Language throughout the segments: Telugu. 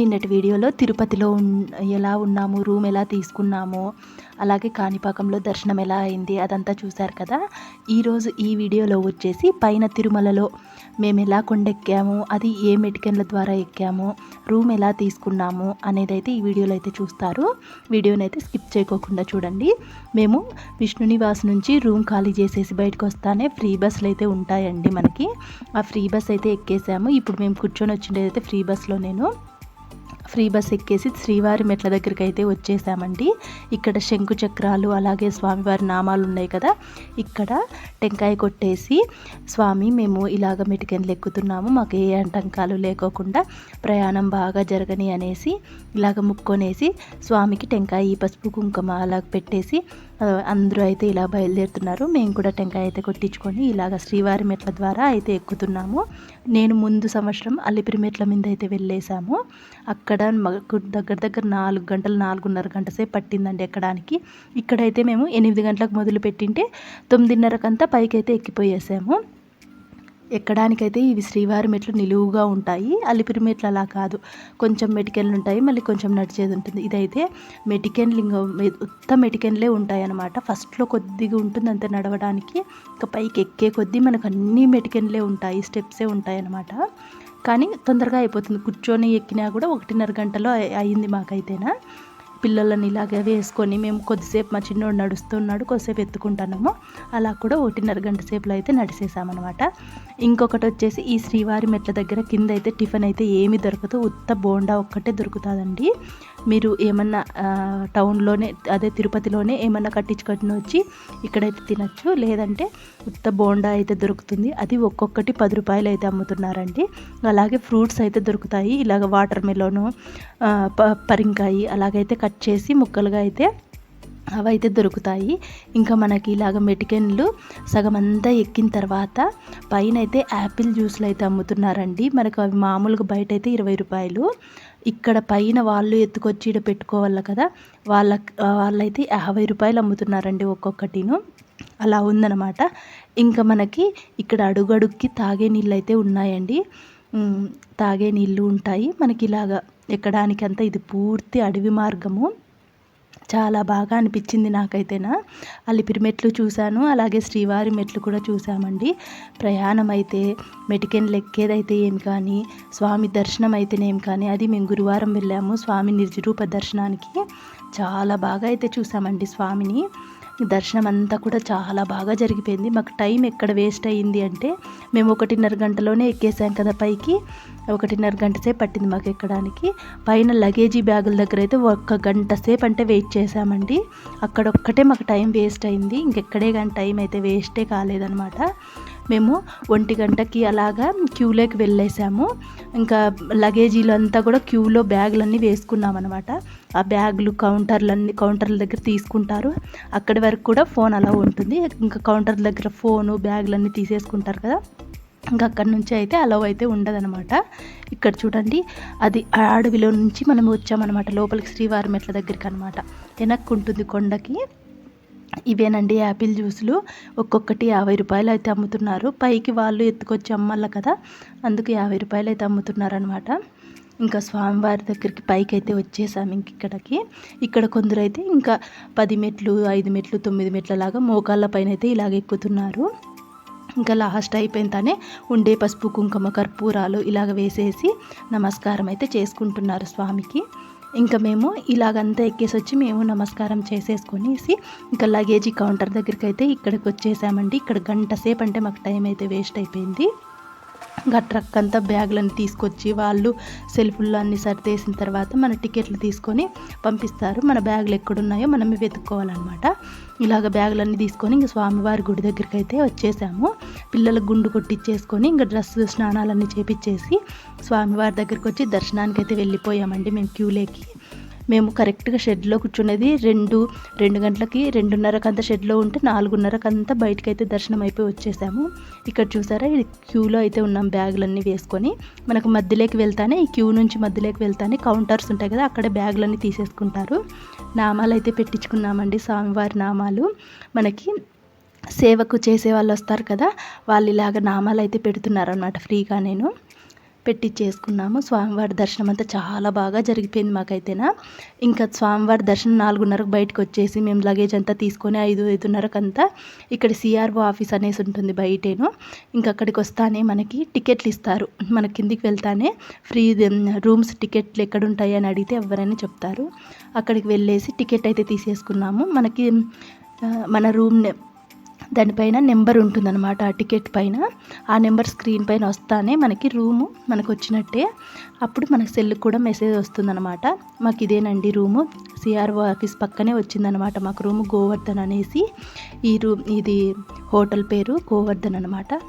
నిన్నటి వీడియోలో తిరుపతిలో ఎలా ఉన్నాము రూమ్ ఎలా తీసుకున్నాము అలాగే కాణిపాకంలో దర్శనం ఎలా అయింది అదంతా చూశారు కదా. ఈరోజు ఈ వీడియోలో వచ్చేసి పైన తిరుమలలో మేము ఎలా కొండెక్కాము అది ఏ మెటికెన్ల ద్వారా ఎక్కాము రూమ్ ఎలా తీసుకున్నాము అనేది అయితే ఈ వీడియోలో అయితే చూస్తారు. వీడియోని అయితే స్కిప్ చేయకోకుండా చూడండి. మేము విష్ణు నివాస్ నుంచి రూమ్ ఖాళీ చేసేసి బయటకు వస్తానే ఫ్రీ బస్సులు అయితే ఉంటాయండి మనకి. ఆ ఫ్రీ బస్ అయితే ఎక్కేసాము. ఇప్పుడు మేము కూర్చొని వచ్చిండేది అయితే ఫ్రీ బస్లో నేను. ఫ్రీ బస్ ఎక్కేసి శ్రీవారి మెట్ల దగ్గరికి అయితే వచ్చేసామండి. ఇక్కడ శంకు చక్రాలు అలాగే స్వామివారి నామాలు ఉన్నాయి కదా. ఇక్కడ టెంకాయ కొట్టేసి స్వామి మేము ఇలాగ మెటికెన్లు ఎక్కుతున్నాము మాకు ఏ ఆటంకాలు లేకోకుండా ప్రయాణం బాగా జరగని అనేసి ఇలాగ ముక్కొనేసి స్వామికి టెంకాయ పసుపు కుంకుమ అలా పెట్టేసి అందరూ అయితే ఇలా బయలుదేరుతున్నారు. మేము కూడా టెంకాయ అయితే కొట్టించుకొని ఇలాగ శ్రీవారి మెట్ల ద్వారా అయితే ఎక్కుతున్నాము. నేను ముందు సంవత్సరం అలిపిరి మెట్ల మీద అయితే వెళ్ళేసాము అక్కడ మాకు దగ్గర దగ్గర నాలుగు గంటలు నాలుగున్నర గంట సేపు పట్టిందండి ఎక్కడానికి. ఇక్కడైతే మేము ఎనిమిది గంటలకు మొదలు పెట్టింటే తొమ్మిదిన్నరకంతా పైకి అయితే ఎక్కిపోయేసాము. ఎక్కడానికైతే ఇవి శ్రీవారి మెట్లు నిలువుగా ఉంటాయి అలిపిరి మెట్లు అలా కాదు. కొంచెం మెటికెన్లు ఉంటాయి మళ్ళీ కొంచెం నడిచేది ఉంటుంది. ఇదైతే మెటికెన్ లింగం ఉత్త మెటికెన్లే ఉంటాయి అనమాట ఫస్ట్లో కొద్దిగా ఉంటుంది అంతే నడవడానికి. ఇంకా పైకి ఎక్కే కొద్దీ మనకు అన్ని మెటికెన్లే ఉంటాయి స్టెప్సే ఉంటాయి అనమాట కానీ తొందరగా అయిపోతుంది. కూర్చొని ఎక్కినా కూడా ఒకటిన్నర గంటలో అయింది మాకైతేనా. పిల్లలని ఇలాగే వేసుకొని మేము కొద్దిసేపు మా చిన్నోడు నడుస్తున్నాడు కొద్దిసేపు ఎత్తుకుంటున్నాము అలా కూడా ఒకటిన్నర గంట సేపులో అయితే నడిసేసామన్నమాట. ఇంకొకటి వచ్చేసి ఈ శ్రీవారి మెట్ల దగ్గర కింద అయితే టిఫిన్ అయితే ఏమి దొరకదు. ఉత్త బోండా ఒక్కటే దొరుకుతుందండి. మీరు ఏమన్నా టౌన్లోనే అదే తిరుపతిలోనే ఏమన్నా కట్టించుకొని వచ్చి ఇక్కడైతే తినచ్చు. లేదంటే ఉత్త బోండా అయితే దొరుకుతుంది. అది ఒక్కొక్కటి పది రూపాయలు అయితే అమ్ముతున్నారండి. అలాగే ఫ్రూట్స్ అయితే దొరుకుతాయి. ఇలాగ వాటర్ మెలోను పరింకాయి అలాగైతే కట్ చేసి ముక్కలుగా అయితే అవైతే దొరుకుతాయి. ఇంకా మనకి ఇలాగ మెటికెన్లు సగం అంతా ఎక్కిన తర్వాత పైన అయితే యాపిల్ జ్యూస్లు అయితే అమ్ముతున్నారండి. మనకు అవి మామూలుగా బయట అయితే ఇరవై రూపాయలు. ఇక్కడ పైన వాళ్ళు ఎత్తుకొచ్చి ఇక్కడ పెట్టుకోవాలి కదా వాళ్ళ వాళ్ళైతే యాభై రూపాయలు అమ్ముతున్నారండి ఒక్కొక్కటిను. అలా ఉందన్నమాట. ఇంకా మనకి ఇక్కడ అడుగడుక్కి తాగే నీళ్ళు అయితే ఉన్నాయండి తాగే నీళ్ళు ఉంటాయి. మనకి ఇలాగా ఎక్కడానికి అంతా ఇది పూర్తి అడవి మార్గము. చాలా బాగా అనిపించింది నాకైతేనా. అలిపిరి మెట్లు చూశాను అలాగే శ్రీవారి మెట్లు కూడా చూసామండి ప్రయాణం అయితే మెటికెన్లు ఎక్కేదైతే ఏం కానీ స్వామి దర్శనం అయితేనేం కానీ అది మేము గురువారం వెళ్ళాము స్వామి నిర్జరూప దర్శనానికి. చాలా బాగా అయితే చూసామండి స్వామిని. దర్శనం అంతా కూడా చాలా బాగా జరిగిపోయింది. మాకు టైం ఎక్కడ వేస్ట్ అయ్యింది అంటే మేము ఒకటిన్నర గంటలోనే ఎక్కేసాం కదా పైకి. ఒకటిన్నర గంట సేపు పట్టింది మాకు ఎక్కడానికి. పైన లగేజీ బ్యాగుల దగ్గర అయితే ఒక గంట సేపు అంటే వెయిట్ చేసామండి అక్కడ ఒక్కటే మాకు టైం వేస్ట్ అయింది. ఇంకెక్కడే కానీ టైం అయితే వేస్టే కాలేదనమాట మేము ఒంటి గంటకి అలాగా క్యూలోకి వెళ్ళేసాము. ఇంకా లగేజీలు అంతా కూడా క్యూలో బ్యాగులన్నీ వేసుకున్నాం అనమాట ఆ బ్యాగులు కౌంటర్లన్నీ కౌంటర్ల దగ్గర తీసుకుంటారు. అక్కడి వరకు కూడా ఫోన్ అలా ఉంటుంది. ఇంకా కౌంటర్ దగ్గర ఫోను బ్యాగులన్నీ తీసేసుకుంటారు కదా. ఇంకా అక్కడి నుంచి అయితే అలవ్ అయితే ఉండదనమాట ఇక్కడ చూడండి అది అడవిలో నుంచి మనం వచ్చామన్నమాట లోపలికి శ్రీవారి మెట్ల దగ్గరికి అనమాట వెనక్కు ఉంటుంది కొండకి. ఇవేనండి యాపిల్ జ్యూసులు. ఒక్కొక్కటి యాభై రూపాయలు అయితే అమ్ముతున్నారు. పైకి వాళ్ళు ఎత్తుకొచ్చి అమ్మల్ల కదా అందుకు యాభై రూపాయలు అయితే అమ్ముతున్నారనమాట ఇంకా స్వామివారి దగ్గరికి పైకి అయితే వచ్చేసాము ఇంక ఇక్కడికి. ఇక్కడ కొందరు అయితే ఇంకా పది మెట్లు ఐదు మెట్లు తొమ్మిది మెట్ల లాగా మోకాళ్ళ పైన అయితే ఇలాగ ఎక్కుతున్నారు. ఇంకా లాస్ట్ అయిపోయిన ఉండే పసుపు కుంకుమ కర్పూరాలు ఇలాగ వేసేసి నమస్కారం అయితే చేసుకుంటున్నారు స్వామికి. ఇంకా మేము ఇలాగంతా ఎక్కేసి వచ్చి మేము నమస్కారం చేసేసుకొనేసి ఇంకా లగేజీ కౌంటర్ దగ్గరికి అయితే ఇక్కడికి వచ్చేసామండి ఇక్కడ గంట సేపు అంటే మాకు టైం అయితే వేస్ట్ అయిపోయింది. ఇంకా ట్రక్ అంతా బ్యాగులను తీసుకొచ్చి వాళ్ళు సెల్ఫుల్లో అన్ని సర్దేసిన తర్వాత మన టికెట్లు తీసుకొని పంపిస్తారు. మన బ్యాగులు ఎక్కడున్నాయో మనం వెతుక్కోవాలన్నమాట. ఇలాగ బ్యాగులన్నీ తీసుకొని ఇంక స్వామివారి గుడి దగ్గరికి అయితే వచ్చేసాము. పిల్లలకు గుండు కొట్టించేసుకొని ఇంకా డ్రెస్ స్నానాలన్నీ చేపించేసి స్వామివారి దగ్గరికి వచ్చి దర్శనానికి అయితే వెళ్ళిపోయామండి మేము క్యూలేకి. మేము కరెక్ట్గా షెడ్లో కూర్చునేది రెండు రెండు గంటలకి రెండున్నరకు అంతా షెడ్లో ఉంటే నాలుగున్నరకు అంతా బయటకైతే దర్శనం అయిపోయి వచ్చేసాము. ఇక్కడ చూసారా ఇది క్యూలో అయితే ఉన్నాం బ్యాగులన్నీ వేసుకొని. మనకు మధ్యలోకి వెళ్తానే ఈ క్యూ నుంచి మధ్యలోకి వెళ్తానే కౌంటర్స్ ఉంటాయి కదా అక్కడ బ్యాగులన్నీ తీసేసుకుంటారు. నామాలు అయితే పెట్టించుకున్నామండి స్వామివారి నామాలు. మనకి సేవకు చేసే వాళ్ళు వస్తారు కదా వాళ్ళు ఇలాగ నామాలు అయితే పెడుతున్నారు అనమాట ఫ్రీగా నేను. పెట్టి చేసుకున్నాము స్వామివారి దర్శనం అంతా చాలా బాగా జరిగిపోయింది మాకైతేనా. ఇంకా స్వామివారి దర్శనం నాలుగున్నరకు బయటకు వచ్చేసి మేము లగేజ్ అంతా తీసుకొని ఐదు ఐదున్నరకు అంతా ఇక్కడ సిఆర్ఓ ఆఫీస్ అనేసి ఉంటుంది బయటేను. ఇంకా అక్కడికి వస్తానే మనకి టికెట్లు ఇస్తారు మన కిందికి వెళ్తానే ఫ్రీ రూమ్స్ టికెట్లు ఎక్కడ ఉంటాయి అని అడిగితే ఎవరైనా చెప్తారు. అక్కడికి వెళ్ళేసి టికెట్ అయితే తీసేసుకున్నాము. మనకి మన రూమ్ దానిపైన నెంబర్ ఉంటుందన్నమాట ఆ టికెట్ పైన. ఆ నెంబర్ స్క్రీన్ పైన వస్తానే మనకి రూము మనకు వచ్చినట్టే అప్పుడు మనకు సెల్ కూడా మెసేజ్ వస్తుందన్నమాట. మాకు ఇదేనండి రూము. సిఆర్ఓ ఆఫీస్ పక్కనే వచ్చిందనమాట మాకు రూము గోవర్ధన్ అనేసి. ఈ రూమ్ ఇది హోటల్ పేరు గోవర్ధన్ అనమాట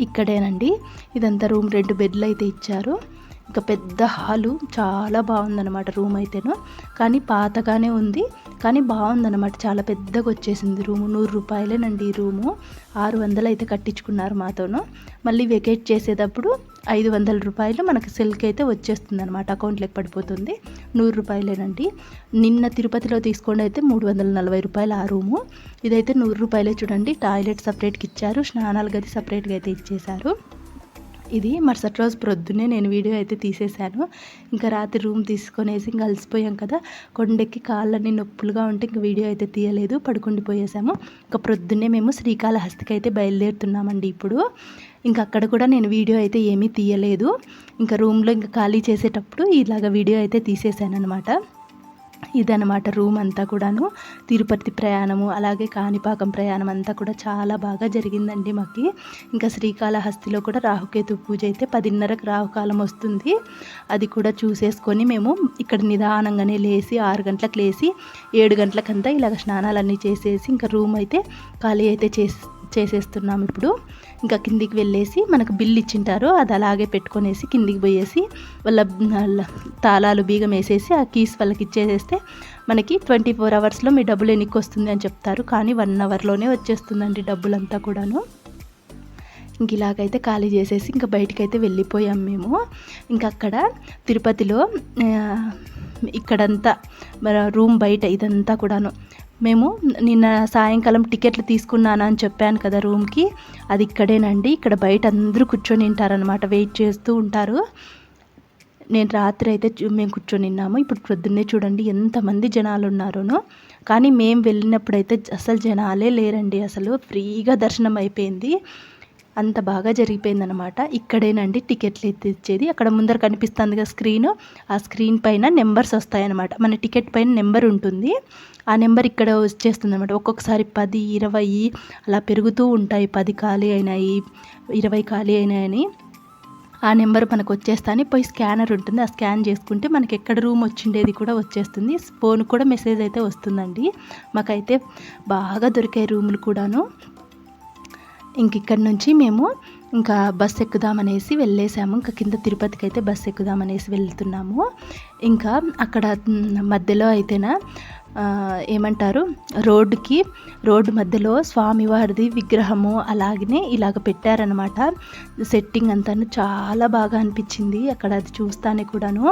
ఇక్కడేనండి. ఇదంతా రూమ్ రెండు బెడ్లు అయితే ఇచ్చారు. ఇంకా పెద్ద హాలు చాలా బాగుందన్నమాట రూమ్ అయితేను. కానీ పాతగానే ఉంది. కానీ బాగుందన్నమాట. చాలా పెద్దగా వచ్చేసింది రూము. నూరు రూపాయలేనండి ఈ రూము. ఆరు వందలు అయితే కట్టించుకున్నారు మాతోను. మళ్ళీ వెకేట్ చేసేటప్పుడు ఐదు వందల రూపాయలు మనకి సిల్క్ అయితే వచ్చేస్తుంది అనమాట అకౌంట్లోకి పడిపోతుంది. నూరు రూపాయలేనండి. నిన్న తిరుపతిలో తీసుకోండి అయితే మూడు వందల నలభై రూపాయలు ఆ రూము. ఇదైతే నూరు రూపాయలే చూడండి. టాయిలెట్ సపరేట్కి ఇచ్చారు. స్నానాల గది సపరేట్గా అయితే ఇచ్చేశారు. ఇది మరుసటి రోజు ప్రొద్దునే నేను వీడియో అయితే తీసేశాను. ఇంకా రాత్రి రూమ్ తీసుకొనేసి ఇంకా అలసిపోయాం కదా. కొండెక్కి కాళ్ళని నొప్పులుగా ఉంటే ఇంకా వీడియో అయితే తీయలేదు. పడుకుండిపోయేసాము ఇంకా ప్రొద్దున్నే మేము శ్రీకాళహస్తికి అయితే బయలుదేరుతున్నామండి ఇప్పుడు. ఇంకా అక్కడ కూడా నేను వీడియో అయితే ఏమీ తీయలేదు. ఇంకా రూమ్లో ఇంకా ఖాళీ చేసేటప్పుడు ఇలాగ వీడియో అయితే తీసేసాను అనమాట ఇదనమాట రూమ్ అంతా కూడాను. తిరుపతి ప్రయాణము అలాగే కాణిపాకం ప్రయాణం అంతా కూడా చాలా బాగా జరిగిందండి మాకు. ఇంకా శ్రీకాళహస్తిలో కూడా రాహుకేతు పూజ అయితే పదిన్నరకు రాహుకాలం వస్తుంది. అది కూడా చూసేసుకొని మేము ఇక్కడ నిదానంగానే లేచి ఆరు గంటలకు లేచి ఏడు గంటలకంతా ఇలాగ స్నానాలన్నీ చేసేసి ఇంకా రూమ్ అయితే ఖాళీ అయితే చేసి చేసేస్తున్నాం ఇప్పుడు. ఇంకా కిందికి వెళ్ళేసి మనకు బిల్ ఇచ్చింటారు. అది అలాగే పెట్టుకొనేసి కిందికి పోయేసి వాళ్ళ తాళాలు బీగం వేసేసి ఆ కీస్ వాళ్ళకి ఇచ్చేసేస్తే మనకి ట్వంటీ ఫోర్ అవర్స్లో మీ డబ్బులు ఎన్నికి వస్తుంది అని చెప్తారు. కానీ వన్ అవర్లోనే వచ్చేస్తుందండి డబ్బులంతా కూడాను. ఇంక ఇలాగైతే ఖాళీ చేసేసి ఇంకా బయటకైతే వెళ్ళిపోయాం మేము. ఇంకా అక్కడ తిరుపతిలో ఇక్కడంతా రూమ్ బయట ఇదంతా కూడాను. మేము నిన్న సాయంకాలం టికెట్లు తీసుకున్నాను అని చెప్పాను కదా రూమ్కి. అది ఇక్కడేనండి. ఇక్కడ బయట అందరూ కూర్చొని ఉంటారనమాట వెయిట్ చేస్తూ ఉంటారు. నేను రాత్రి అయితే మేము కూర్చొని ఉన్నాము ఇప్పుడు పొద్దున్నే చూడండి ఎంతమంది జనాలు ఉన్నారోనో. కానీ మేము వెళ్ళినప్పుడైతే అసలు జనాలే లేరండి. అసలు ఫ్రీగా దర్శనం అయిపోయింది. అంత బాగా జరిగిపోయిందనమాట ఇక్కడేనండి టికెట్లు ఇచ్చేది అక్కడ ముందర కనిపిస్తుంది కదా స్క్రీన్. ఆ స్క్రీన్ పైన నెంబర్స్ వస్తాయన్నమాట. మన టికెట్ పైన నెంబర్ ఉంటుంది. ఆ నెంబర్ ఇక్కడ వచ్చేస్తుంది అనమాట ఒక్కొక్కసారి పది ఇరవై అలా పెరుగుతూ ఉంటాయి. పది ఖాళీ అయినాయి ఇరవై ఖాళీ అయినాయని. ఆ నెంబర్ మనకు వచ్చేస్తానే. పోయి స్కానర్ ఉంటుంది. ఆ స్కాన్ చేసుకుంటే మనకి ఎక్కడ రూమ్ వచ్చిండేది కూడా వచ్చేస్తుంది. ఫోన్ కూడా మెసేజ్ అయితే వస్తుందండి. మాకైతే బాగా దొరికాయి రూములు కూడాను. ఇంక ఇక్కడ నుంచి మేము ఇంకా బస్ ఎక్కుదామనేసి వెళ్ళేసాము ఇంకా కింద తిరుపతికి అయితే బస్ ఎక్కుదామనేసి వెళ్తున్నాము. ఇంకా అక్కడ మధ్యలో అయితేనా ఏమంటారు? రోడ్డుకి రోడ్డు మధ్యలో స్వామివారిది విగ్రహము అలాగనే ఇలాగ పెట్టారనమాట సెట్టింగ్ అంతా చాలా బాగా అనిపించింది. అక్కడ అది చూస్తానే కూడాను.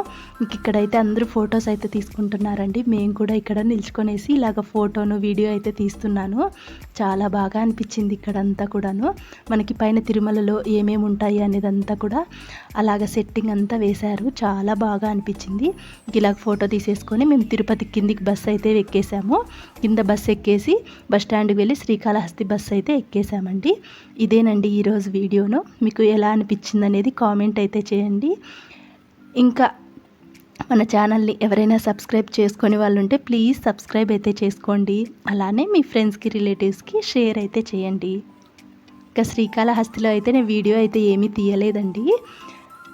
ఇక్కడైతే అందరూ ఫొటోస్ అయితే తీసుకుంటున్నారండి. మేము కూడా ఇక్కడ నిల్చుకొనేసి ఇలాగ ఫోటోను వీడియో అయితే తీస్తున్నాను. చాలా బాగా అనిపించింది ఇక్కడంతా కూడాను. మనకి పైన తిరుమలలో ఏమేమి ఉంటాయి అనేదంతా కూడా అలాగ సెట్టింగ్ అంతా వేశారు. చాలా బాగా అనిపించింది. ఇలాగ ఫోటో తీసేసుకొని మేము తిరుపతి కిందికి బస్ అయితే ఎక్కేసాము కింద బస్ ఎక్కేసి బస్ స్టాండ్కి వెళ్ళి శ్రీకాళహస్తి బస్ అయితే ఎక్కేసామండి ఇదేనండి ఈరోజు వీడియోను. మీకు ఎలా అనిపించింది అనేది కామెంట్ అయితే చేయండి. ఇంకా మన ఛానల్ని ఎవరైనా సబ్స్క్రైబ్ చేసుకునే వాళ్ళు ఉంటే ప్లీజ్ సబ్స్క్రైబ్ అయితే చేసుకోండి. అలానే మీ ఫ్రెండ్స్కి రిలేటివ్స్కి షేర్ అయితే చేయండి. ఇంకా శ్రీకాళహస్తిలో అయితే నేను వీడియో అయితే ఏమీ తీయలేదండి.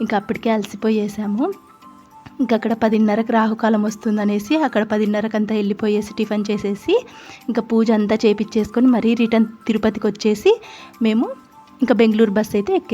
ఇంకా అప్పటికే అలసిపోయేసాము. ఇంకా అక్కడ పదిన్నరకు రాహుకాలం వస్తుందనేసి అక్కడ పదిన్నరకు అంతా వెళ్ళిపోయేసి టిఫిన్ చేసేసి ఇంకా పూజ అంతా చేపించేసుకొని మరీ రిటర్న్ తిరుపతికి వచ్చేసి మేము ఇంకా బెంగళూరు బస్ అయితే ఎక్కి